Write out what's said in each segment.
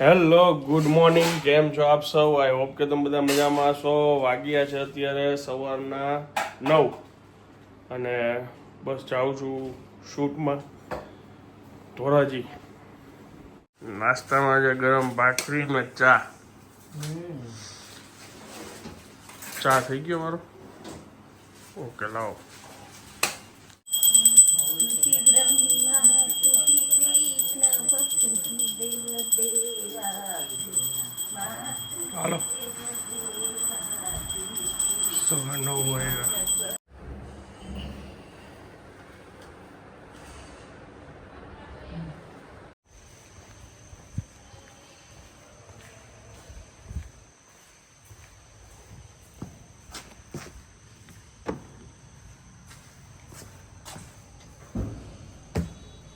Hello good morning કેમ છો આપ સૌ? આઈ હોપ કે તમે બધા મજામાં છો વાગ્યા છે અત્યારે સવારના નવ. અને બસ જાઉં છું શૂટમાં. ધોરાજી. નાસ્તામાં છે ગરમ ભાખરી ને ચા. ચા થઈ ગયો મારો? ઓકે લાવો. હાલો. સવા નવ વાગ્યા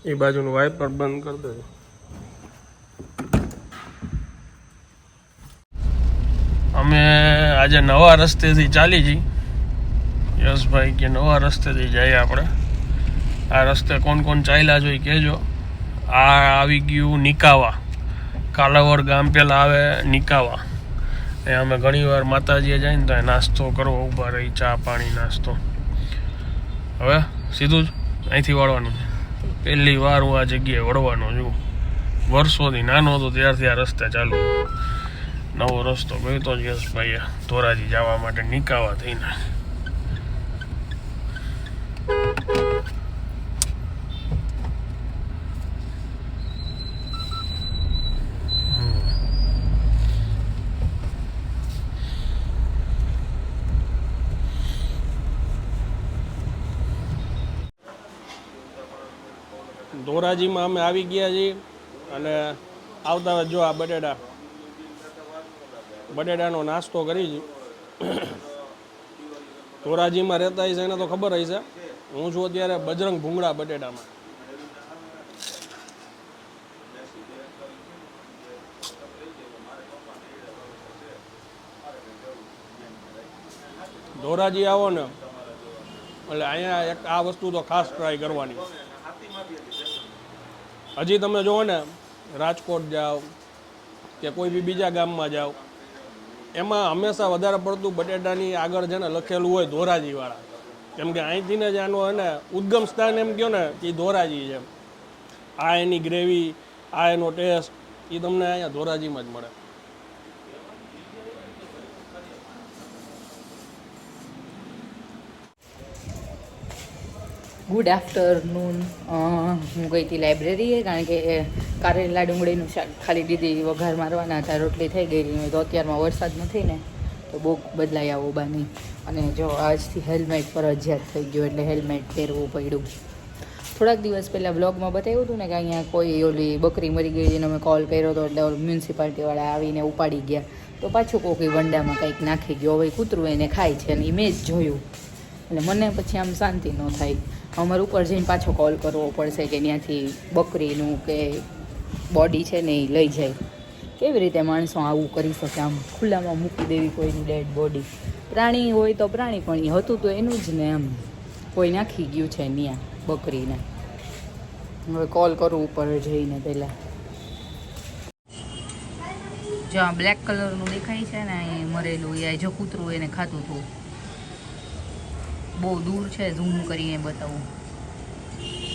એ બાજુનું વાઇપર બંધ કરી દેજો. અમે આજે નવા રસ્તેથી ચાલી જઈ યશભાઈ કે નવા રસ્તેથી જઈએ આપણે. આ રસ્તે કોણ કોણ ચાલ્યા જોઈ કહેજો. આ આવી ગયું નિકાવા. કાલાવડ ગામ પહેલાં આવે નિકાવા. એ અમે ઘણીવાર માતાજીએ જાય ને તો નાસ્તો કરવો, ઊભા રહી, ચા પાણી, નાસ્તો. હવે સીધું જ અહીંથી વળવાનું પહેલી વાર હું આ જગ્યાએ વળવાનો છું. વર્ષોથી નાનો હતો, ત્યારથી આ રસ્તે ચાલુ. નવો રસ્તો જ યશભાઈએ ધોરાજી જવા માટે નીકાવા થઈને ધોરાજીમાં અમે આવી ગયા છીએ અને આવતા જો આ બટેટા બટેટાનો નાસ્તો કરી ધોરાજીમાં રહેતા હશે, એને તો ખબર હશે. હું છું અત્યારે બજરંગ ભૂંગળા બટેટામાં. ધોરાજી આવો ને. એટલે અહીંયા એક આ વસ્તુ તો ખાસ ટ્રાય કરવાની. હજી તમે જુઓ ને, રાજકોટ જાઓ કે કોઈ બી બીજા ગામમાં જાઓ. એમાં હંમેશા વધારે પડતું બટેટાની આગળ છે ને લખેલું હોય ધોરાજીવાળા. કેમ કે અહીંથી ને જ આનો એને ઉદ્ગમ સ્થાન એમ કહો ને, કે ઈ ધોરાજી છે આ એની ગ્રેવી આ એનો ટેસ્ટ એ તમને અહીંયા ધોરાજીમાં જ મળે. ગુડ આફ્ટરનૂન હું ગઈ હતી લાઇબ્રેરીએ કારણ કે, એ, કારેલા ડુંગળીનું શાક ખાલી દીધી વઘાર મારવાના હતા, રોટલી થઈ ગઈ તો અત્યારમાં વરસાદ નથી ને, તો બહુ બદલાઈ આવો બાની અને જો આજથી હેલ્મેટ ફરજિયાત થઈ ગયું, એટલે હેલ્મેટ પહેરવું પડ્યું. થોડાક દિવસ પહેલાં બ્લોગમાં બતાવ્યું હતું ને કે અહીંયા કોઈ ઓલી બકરી મરી ગઈ એને મેં કોલ કર્યો હતો એટલે મ્યુનિસિપાલિટીવાળા આવીને ઉપાડી ગયા. તો પાછું કોઈ વંડામાં કંઈક નાખી ગયો, હવે કૂતરું એને ખાય છે અને મેં જ જોયું. એટલે મને પછી આમ શાંતિ ન થાય. અમારે ઉપર જઈને પાછો કોલ કરવો પડશે કે ત્યાંથી બકરીનું કે બોડી છે ને એ લઈ જાય. કેવી રીતે માણસો આવું કરી શકે? આમ ખુલ્લામાં મૂકી દેવી કોઈની ડેડ બોડી પ્રાણી હોય તો પ્રાણી, પણ એ હતું તો એનું જ ને એમ કોઈ નાખી ગયું છે ત્યાં બકરીને. હવે કોલ કરું ઉપર જઈને પહેલાં. જો આ બ્લેક કલરનું દેખાય છે ને એ મરેલું, એ જો કૂતરું એને ખાતું હતું. બહુ દૂર છે ઝૂમ કરીને બતાવું.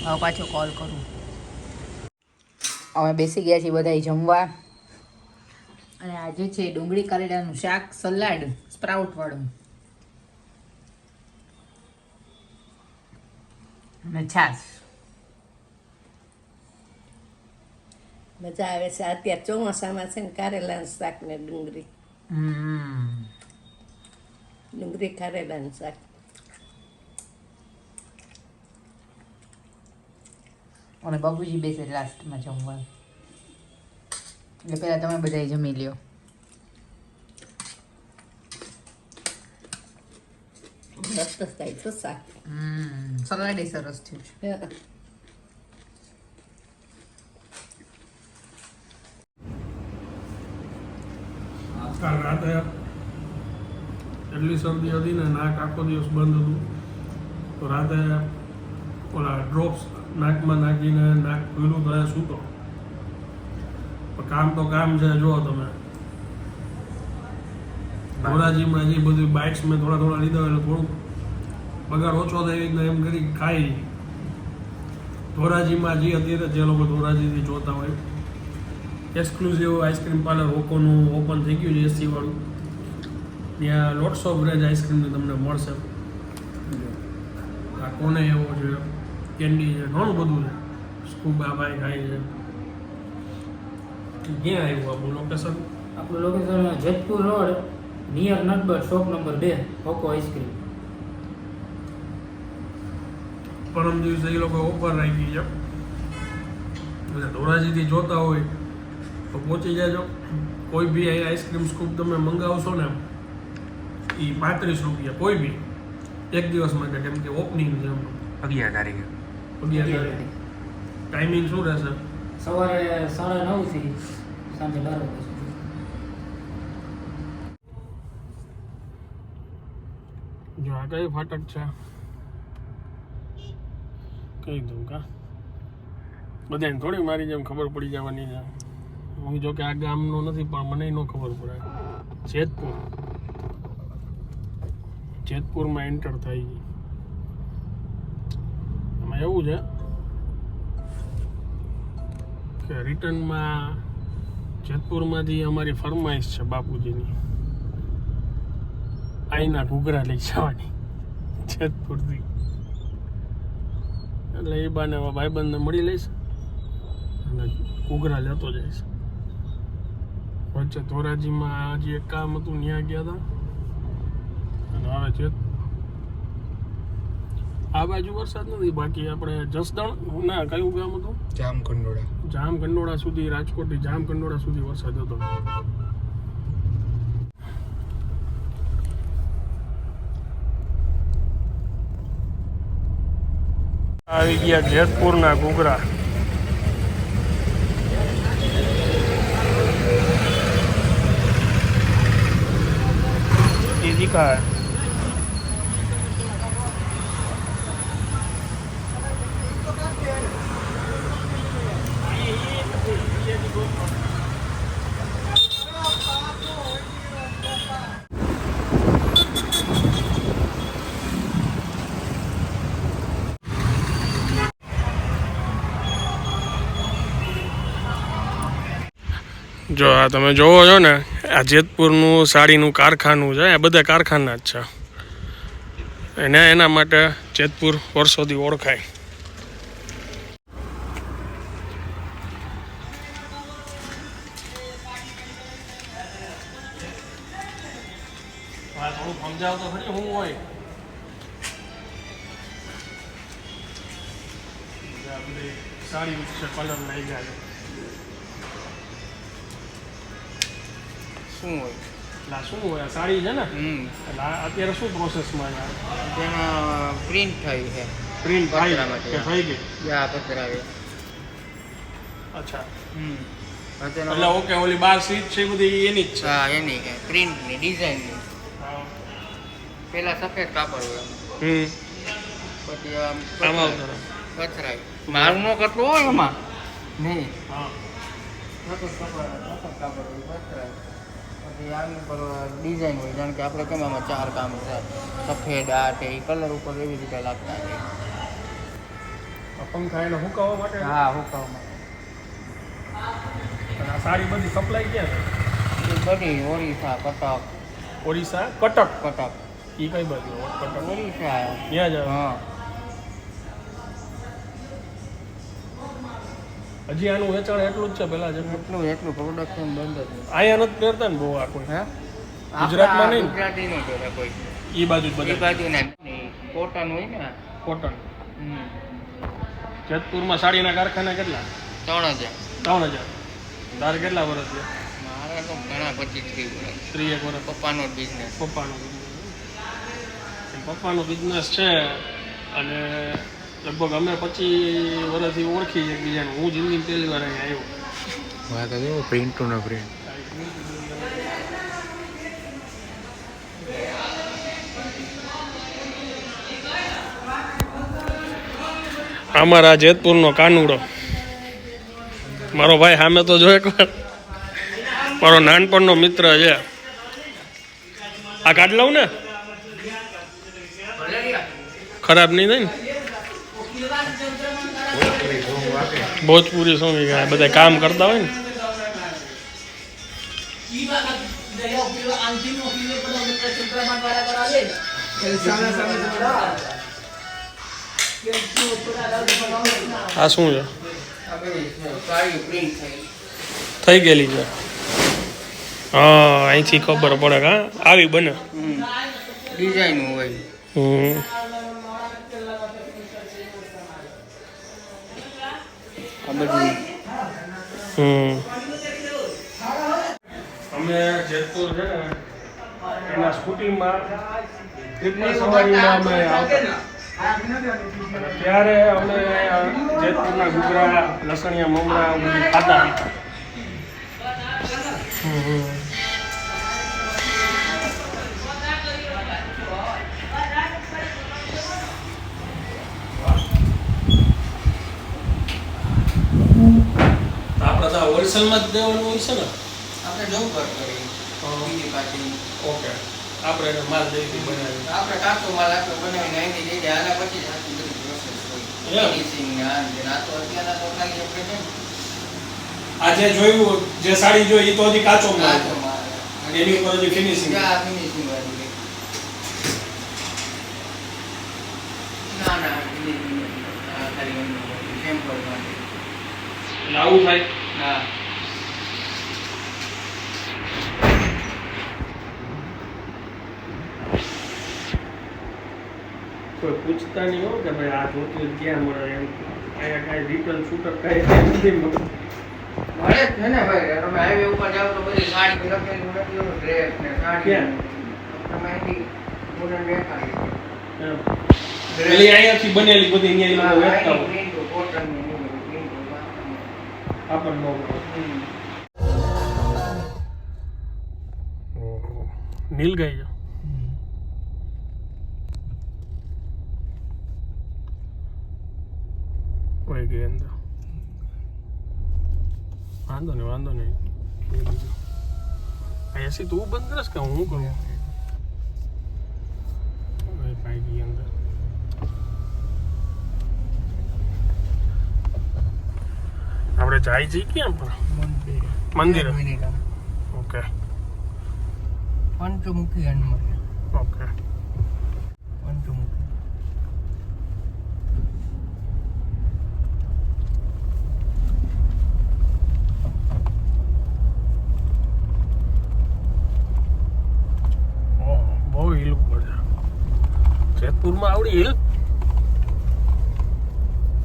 હવે પાછો કોલ કરું. અમે બેસી ગયા છીએ બધા જમવા. અને આજે છે ડુંગળી કારેલાનું શાક સલાડ સ્પ્રાઉટ વાળું. અને છાશ. મજા આવે છે. અત્યારે ચોમાસામાં છે ને કારેલાનું શાક ને ડુંગળી. હમ. ડુંગળી કારેલાનું શાક. અને બાબુજી બેસે લાસ્ટમાં જમવા. એટલે પહેલાં તમે બધા જમી લ્યો. સલાડ સરસ થયું છે. કાલ રાતે એટલી શરદી હતી ને નાક આખો દિવસ બંધ હતું. તો રાતે ઓલા ડ્રોપ્સ નાકમાં નાખીને નાક ખુલ્લું તો એ સૂતો કામ તો કામ છે જો તમે. ધોરાજીમાં જે બધું બાઇટ્સ મેં થોડા થોડા લીધા એટલે થોડુંક પગાર ઓછો થાય એવી એમ કરી ખાઈ. ધોરાજીમાં જે અત્યારે જે લોકો ધોરાજીથી જોતા હોય એક્સક્લુઝિવ આઈસ્ક્રીમ પાર્લર ઓકોનું ઓપન થઈ ગયું છે એસીવાળું ત્યાં લોટ્સ ઓફ રેજ આઈસ્ક્રીમની તમને મળશે. આ કોને એવો છે? કેન્ડી છે ઘણું બધું છે. સ્કૂબા બાઇક આવી છે. ક્યાં આવ્યું આપણું લોકેશન આપણું લોકેશન જેતપુર રોડ નિયર નટબર શોપ નંબર બે ઓકો આઈસ્ક્રીમ પરમ દિવસે એ લોકો ઓફર રાખી છે. એટલે ધોરાજીથી જોતા હોય તો પહોંચી જાજો. કોઈ બી અહીં આઈસ્ક્રીમ સ્કૂપ તમે મંગાવશો ને એ પાંત્રીસ રૂપિયા કોઈ બી. એક દિવસ માટે કેમ કે ઓપનિંગ છે અગિયાર તારીખે. અગિયાર ટાઈમિંગ શું રહેશે? સવારે સાડા નવથી સાંજે બાર વાગ્યા સુધી. જો આ કઈ ફાટક છે? કઈ દઉં કા? બધાને થોડી મારી જેમ ખબર પડી જવાની છે. હું જો કે આ ગામનો નથી પણ મને ન ખબર પડે. જેતપુર. જેતપુરમાં એન્ટર થઈ ગઈ એમાં એવું છે કે રિટર્નમાં જેતપુરમાંથી અમારી ફરમાઈશ છે બાપુજીની. આઈના ઘૂઘરા લઈ જવાની, જેતપુરથી. એટલે એ બાને ભાઈબંધને મળી લઈશ અને ઘૂઘરા લેતો જઈશ. વચ્ચે ધોરાજીમાં હજી એક કામ હતું, ત્યાં ગયા હતા. અને હવે જેત આ બાજુ વરસાદ નથી બાકી આપણે જસદણ ના કયું ગામ હતું? જામ કંડોળા જામ કંડોળા સુધી રાજકોટથી જામ કંડોળા સુધી વરસાદ હતો. આવી ગયા જેતપુરના ઘૂઘરા. ये જો આ તમે જોવો છો ને, આ જેતપુરનું સાડીનું કારખાનું છે, આ બધા કારખાના જ છે. એને એના માટે જેતપુર વર્ષોથી ઓળખાય. સમજાવ ખરી, હું હોય. સાડી કલર લઈ ગયા શું હોય એટલે શું હોય સાડી છે ને હમ એટલે અત્યારે શું પ્રોસેસમાં છે? તેમાં પ્રિન્ટ થઈ છે. પ્રિન્ટ થઈ કે થઈ ગઈ યા પતરાવે અચ્છા. હમ. એટલે ઓકે ઓલી બાર સીટ છે બધી એની જ છે? હા એની કે પ્રિન્ટની ડિઝાઇનની. પેલા સફેદ કાપડ હોય હમ. પછી આમ પથરાય આવતો પતરાય મારું નો કટલું હોય એમાં? નહીં. હા. સફેદ કાપડ સફેદ કાપડ હોય પતરાય આની ઉપર ડિઝાઇન હોય જાણ કે આપણે કેમ આમાં ચાર કામ છે. સફેદ આ તે કલર ઉપર એવી રીતે લાગતા હોય. પંખા એને હુકાવવા માટે? હા હુકાવવા માટે. આ સાડી બધી સપ્લાય ક્યાં છે? એ બધી ઓરિસ્સા કટક. ઓડિશા કટક? કટક. એ કઈ બાજુ? કટક. ઓરિસ્સા ત્યાં જ હા. હજી આનું વેચાણ એટલું જ છે પેલા જેમ એટલું એટલું પ્રોડક્શન બંધ જ. અહીંયા નથી પહેરતા ને બહુ આ કોઈ. હે? ગુજરાતમાં નહીં? ગુજરાતી નો પહેરે કોઈ. એ બાજુ જ એ બાજુ ને કોટન હોય ને કોટન. જેતપુરમાં સાડીના કારખાના કેટલા? ત્રણ હજાર. ત્રણ હજાર. તારે કેટલા વર્ષ છે? મારા તો ઘણા પચીસ ત્રીસ વર્ષ. ત્રીસ એક વર્ષ. પપ્પાનો બિઝનેસ પપ્પાનો પપ્પાનો બિઝનેસ છે અને લગભગ અમે પચીસ વર્ષથી ઓળખી એકબીજાને. હું જિંદગી પહેલી વાર અહીંયા આવ્યો. વાત તો પ્રિન્ટ ને પ્રિન્ટ અમારા જેતપુરનો કાનુડો. મારો ભાઈ સામે તો જો એકવાર. મારો નાનપણનો મિત્ર છે. આ કાઢ લઉં ને? ખરાબ નહીં થાય ને? ભોજપુરી શું આ બધા કામ કરતા હોય ને. આ શું છે? થઈ ગયેલી છે. હા અહીંથી ખબર પડે હા આવી બને. ડિઝાઇન હોય. હમ. હમ અમે જેતપુર છે ને એના સ્કૂટીમાં ટ્રીપની સવારીમાં અમે આવતા. ત્યારે અમે જેતપુરના ઘૂઘરા લસણિયા મમરા બધું ખાતા. હમ. આપણે જ દેવાનું હોય છે ને? આપણે જવું પડતું બીજી પાછી. ઓકે. આપણે એને માલ દઈ બનાવી આપણે કાચો માલ આપણે બનાવીને અહીંથી લઈ જાય આના પછી જ આખી બધી પ્રોસેસ હોય. ફિનિશિંગ આ આ તો અત્યારના તો ખાલી આપણે છે આજે જોયું જે સાડી જોઈ એ તો હજી કાચો માલ. એની ઉપર હજી ફિનિશિંગ આ ફિનિશિંગ વાળી ના ના ફિનિશિંગ. આ ખાલી એમ કરવાનું આવું થાય? હા. કોઈ પૂછતા નહીં હો કે ભાઈ આ જોતું ક્યાં મળે એમ. અહીંયા કાંઈ રિટર્ન છૂટક કાંઈ નથી મળે છે ને ભાઈ તમે હાઈવે ઉપર જાઓ તો બધી સાડી લખેલું નથી ડ્રેસ ને સાડી. ક્યાં? તમે અહીંથી મોડર્ન દેખાડી અહીંયાથી બનેલી બધી અહીંયા એ લોકો વેચતા હોય. આપણને બહુ. નીલ ગઈ હોય ગઈ અંદર વાંધો નહીં વાંધો નહીં એસી તું બંધ કરસ કે હું કરું પાઈ ગઈ અંદર આપણે જાય છીએ ક્યાં પણ મંદિરે ઓકે પંચમુખી હનુમાન ઓકે પંચમુખી ઓહો, બહુ હિલ ઉપર છે આવડી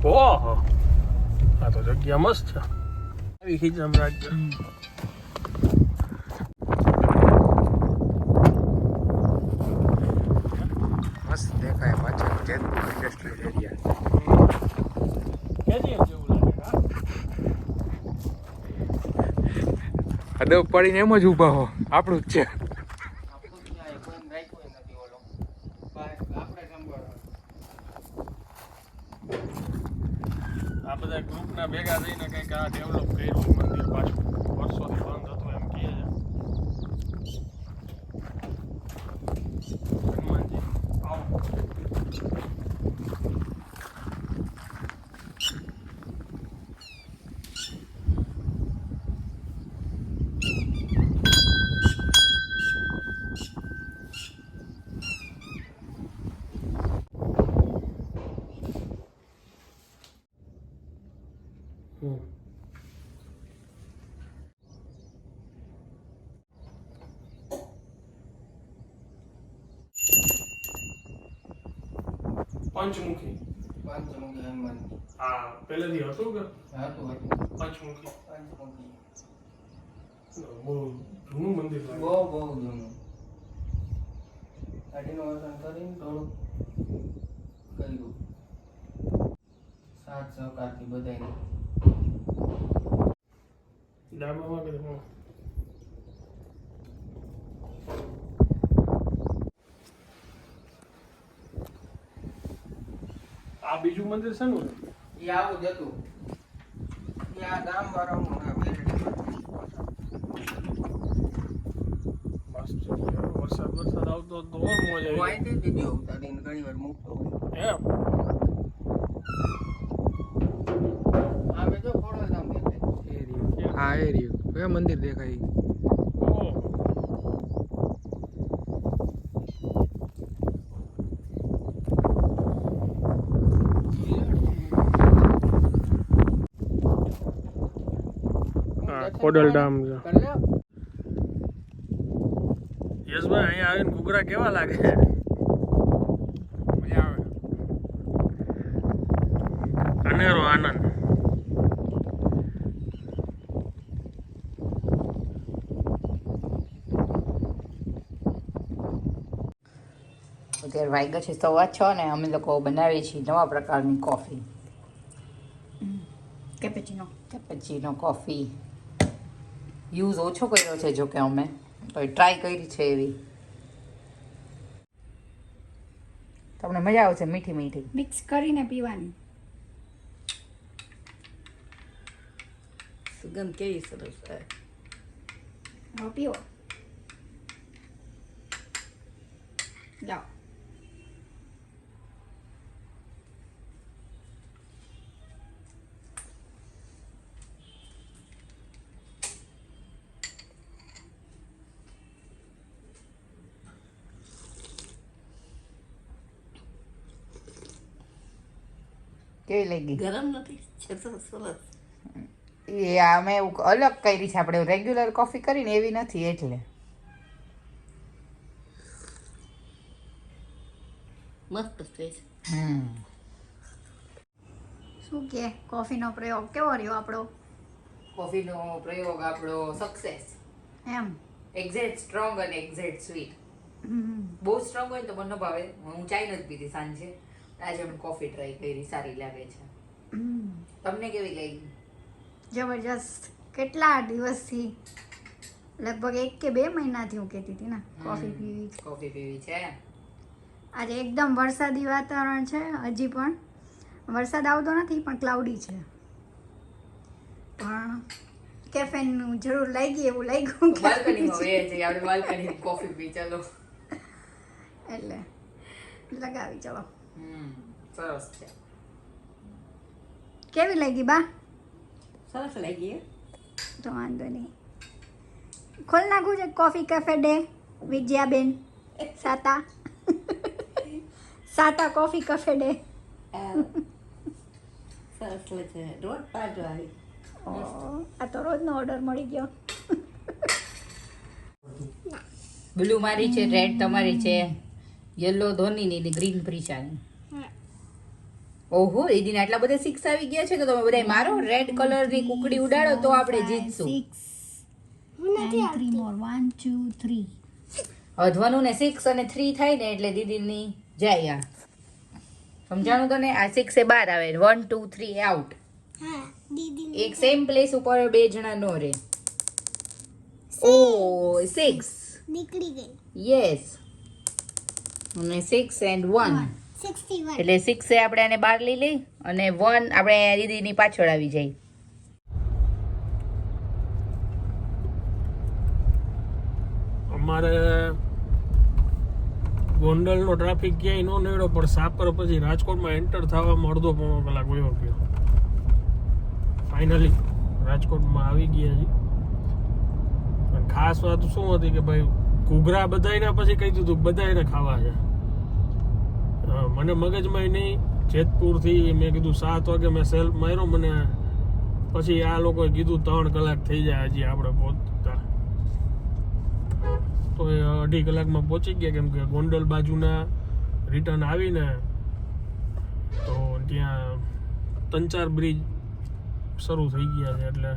ઓહો. આ તો જગ્યા મસ્ત છે. આવી ખીચામ રાખજો મસ્ત દેખાય પાછળ જેતપુર ઇન્ડસ્ટ્રીયલ એરિયા જેવું લાગે અદબ પડીને એમ જ ઊભા હો. આપણું જ છે. આ બધા ગ્રુપના ભેગા થઈને કંઈક આ ડેવલપ કર્યું મંદિર પાછું. વર્ષોથી બંધ હતું એમ કહે છે હનુમાનજી આવો હમ પંચમુખી. પંચમુખી હનુમાન આ પહેલેથી હતું કે? હતું હતું. પંચમુખી. પંચમુખી. બહુ જૂનું મંદિર બહુ બહુ જૂનું ગાડીનું વસન કરીને થોડુંક કર્યું. સાત સહકારથી બધાને ડાબામાં કે આ બીજું મંદિર છે? ને એ આવું જ હતું. વરસાદ વરસાદ આવતો તો ઓર મોજા આવી દીધો ઉતારીને ઘણી વાર મૂકતો એમ? આવે જો ખોડો ગામ કે મંદિર દેખાય? હા ખોડલ ડામ છે. યશભાઈ અહીંયા આવીને ઘૂઘરા કેવા લાગે? મજા આવે. અનેરો આનંદ. અત્યારે વાગ્યા છે સવા છ ને અમે લોકો બનાવીએ છીએ નવા પ્રકારની coffee cappuccino. Cappuccino coffee use ઓછો કર્યો છે જોકે અમે. તો ટ્રાય કરી છે એવી. તમને મજા આવશે મીઠી મીઠી. મિક્સ કરીને પીવાની. સુગંધ કેવી સરસ હવે પીવો જાઓ. કેવી લાગી? ગરમ નથી છે સરસ. એ અમે એવું અલગ કરી છે. આપણે રેગ્યુલર કોફી કરીને એવી નથી એટલે. મસ્ત છે હમ. શું કે? કોફીનો પ્રયોગ કેવો રહ્યો આપણો? કોફીનો પ્રયોગ આપણો સક્સેસ એમ. એક્ઝેક્ટ સ્ટ્રોંગ અને એક્ઝેક્ટ સ્વીટ હમ. બહુ સ્ટ્રોંગ હોય તો મને ભાવે. હું ચાઈ નથી પીતી સાંજે. આજે અમે કોફી ટ્રાય કરી સારી લાગે છે. તમને કેવી લાગી? જબરજસ્ત. કેટલા દિવસથી? લગભગ એક કે બે મહિનાથી હું કહેતી હતી ને કોફી પીવી. કોફી પીવી છે? આજે એકદમ વરસાદી વાતાવરણ છે હજી પણ. વરસાદ આવતો નથી પણ ક્લાઉડી છે. પણ કેફેનનું જરૂર લાગી એવું લાગ્યું બાલ્કનીમાં કોફી પી ચાલો. એટલે લગાવી ચલો. સરસ છે. કેવી લાગી બા? સરસ લાગી? તો વાંધો નહીં. ખોલ નાખું છે કોફી કેફે ડે વિજયાબેન સાતા. સાતા કોફી કેફે ડે સરસ છે. રોજ પાજો આવી આ તો રોજનો ઓર્ડર મળી ગયો. બ્લુ મારી છે રેડ તમારી છે. યલો ધોની ને ગ્રીન પ્રિચાની ઓહો એ દિન આટલા બધા સિક્સ આવી ગયા છે તો તમે બધા મારો? રેડ કલરની કુકડી ઉડાડો તો આપણે જીતશું. અધવાનું ને સિક્સ અને થ્રી થાય ને એટલે દીદીની જાય આ. સમજાણું ને આ સિક્સ એ બાર આવે. વન ટુ થ્રી આઉટ એક સેમ પ્લેસ ઉપર બે જણા નો રે. ઓ સિક્સ નીકળી ગઈ. યસ અને સિક્સ એન્ડ વન એટલે સિક્સ એ આપણે આને બાર લઈ લઈ અને વન આપણે દીદીની પાછળ આવી જાય. અમારે ગોંડલનો ટ્રાફિક ક્યાંય નો નડ્યો પણ સાપર પછી રાજકોટમાં એન્ટર થવામાં અડધો પોણો કલાક વયો ગયો. ફાઇનલી રાજકોટમાં આવી ગયા છીએ. ખાસ વાત શું હતી કે ભાઈ ઘૂઘરા બધાયના પછી કહી દીધું, બધાયને ખાવા છે. મને મગજમાં નહીં. જેતપુરથી મેં કીધું, સાત વાગે મેં સેલ્ફ માર્યો મને. પછી આ લોકોએ કીધું, ત્રણ કલાક થઈ જાય હજી આપણે પહોંચતા. તો એ અઢી કલાકમાં પહોંચી ગયા, કેમ કે ગોંડલ બાજુના રિટર્ન આવીને તો ત્યાં ત્રણ બ્રિજ શરૂ થઈ ગયા છે, એટલે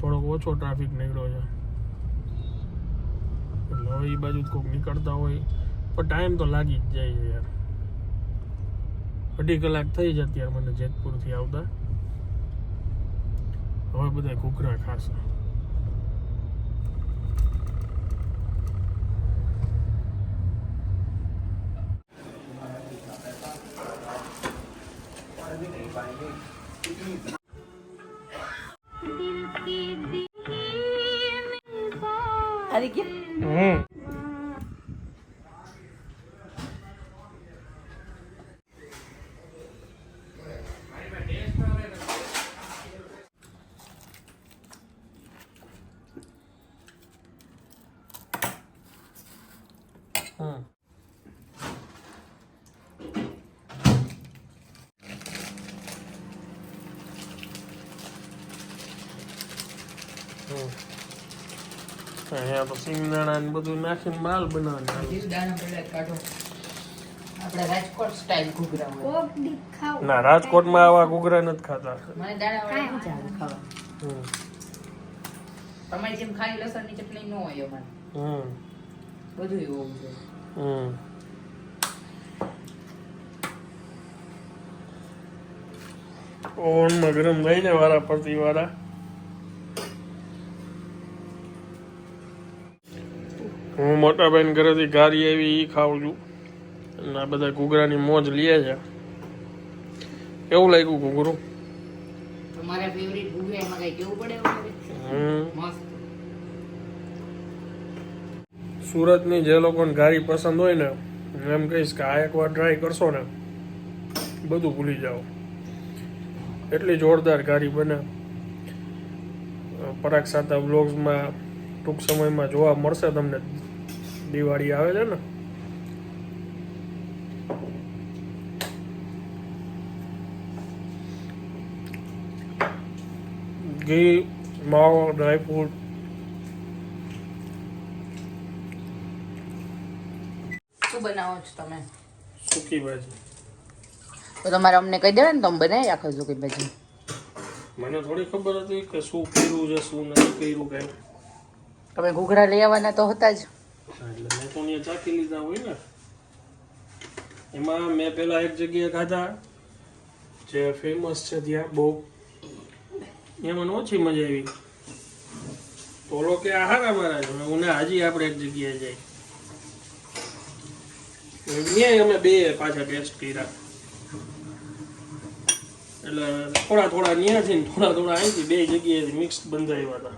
થોડોક ઓછો ટ્રાફિક નીકળ્યો છે. એટલે હવે એ બાજુ કોઈક નીકળતા હોય. પણ ટાઈમ તો લાગી જ જાય છે યાર. અઢી કલાક થઈ જ અત્યારે મને જેતપુરથી આવતા. હવે બધા ઘૂઘરા ખાશે. અહીંયા તો સિંગદાણા ને બધું નાખીને માલ બનાવવાનો ના રાજકોટમાં આવા ઘૂઘરા નથી ખાતા. વાળા તમારી જેમ ખાલી લસણની ચટણી ન હોય અમારે. હમ. બધું એવું હોવું જોઈએ હમ. ઓવનમાં ગરમ વારા પરથી વારા. હું મોટા ભાઈ ઘરેથી ઘારી આવી એ ખાઉં છું. અને આ બધા ઘૂઘરાની મોજ લે છે. કેવું લાગ્યું ઘૂઘરું? તમારા ફેવરિટ ઘૂઘરા એમાં કઈ કેવું પડે હમ. મસ્ત. સુરતની જે લોકોને ગાડી પસંદ હોય ને એમ કહીશ કે આ એકવાર ટ્રાય કરશો ને બધું ભૂલી જાઓ. એટલી જોરદાર ગાડી બને. પરાગ સાતા વ્લોગ્સમાં ટૂંક સમયમાં જોવા મળશે તમને. દિવાળી આવે છે ને? ઘી માવો ડ્રાયફ્રૂટ શું બનાવો છો તમે? સૂકી ભાજી. તો તમારે અમને કહી દેવાય ને તો અમે બનાવી આખો સુકી ભાજી. મને થોડી ખબર હતી કે શું કર્યું છે શું નથી કર્યું કઈ. તમે ઘૂઘરા લઈ આવવાના તો હતા જ. એટલે મેં તો ચાખી લીધા હોય ને. એમાં મેં પેલા એક જગ્યાએ ખાધા, જે ફેમસ છે ત્યાં, બહુ. એમાં ઓછી મજા આવી. ઓલો કે આ હારા મારા છે, હું હાજી આપણે એક જગ્યાએ જઈ ત્યાં અમે બે પાછા ટેસ્ટ કર્યા. એટલે થોડા થોડા ન્યાથી થોડા થોડા અહીંથી બે જગ્યાએથી મિક્સ બંધાવ્યા હતા.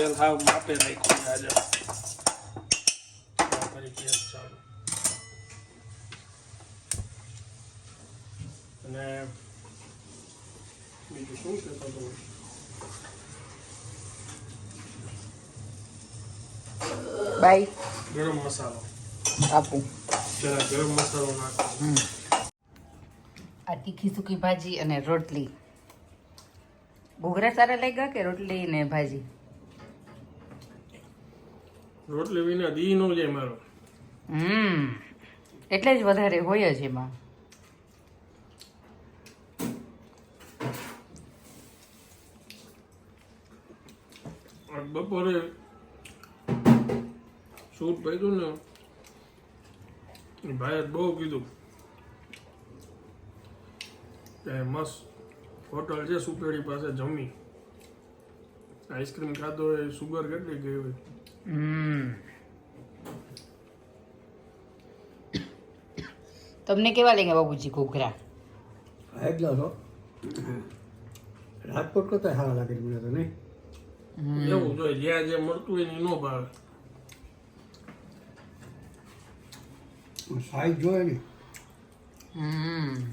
તેલ હાવ માપે રાખ્યું છે આજે કરી ગેસ ચાલુ અને બીજું શું બાય. ગરમ મસાલો. આપું. જરા ગરમ મસાલો નાખો. આ તીખી સૂકી ભાજી અને રોટલી. ઘૂઘરા સારા લાગ્યા કે રોટલી ને ભાજી? રોટલી વિના દી નો જાય મારો. હમ એટલે જ વધારે હોય જ એમાં. બપોરે સૂટ પહેર્યું ને ભાઈ ભાઈએ બહુ કીધું કે મસ્ત હોટલ છે સુપેડી પાસે જમી. આઈસ્ક્રીમ ખાધો હોય સુગર કેટલી ગઈ હોય. તમને કેવા લાગ્યા બાબુજી ઘોઘરા? એટલા તો રાજકોટ કરતા સારા લાગે મને તો નહીં? એવું જોઈએ જ્યાં જે મળતું હોય એની નો ભાવે. સાઈઝ જોઈએ ને. હમ.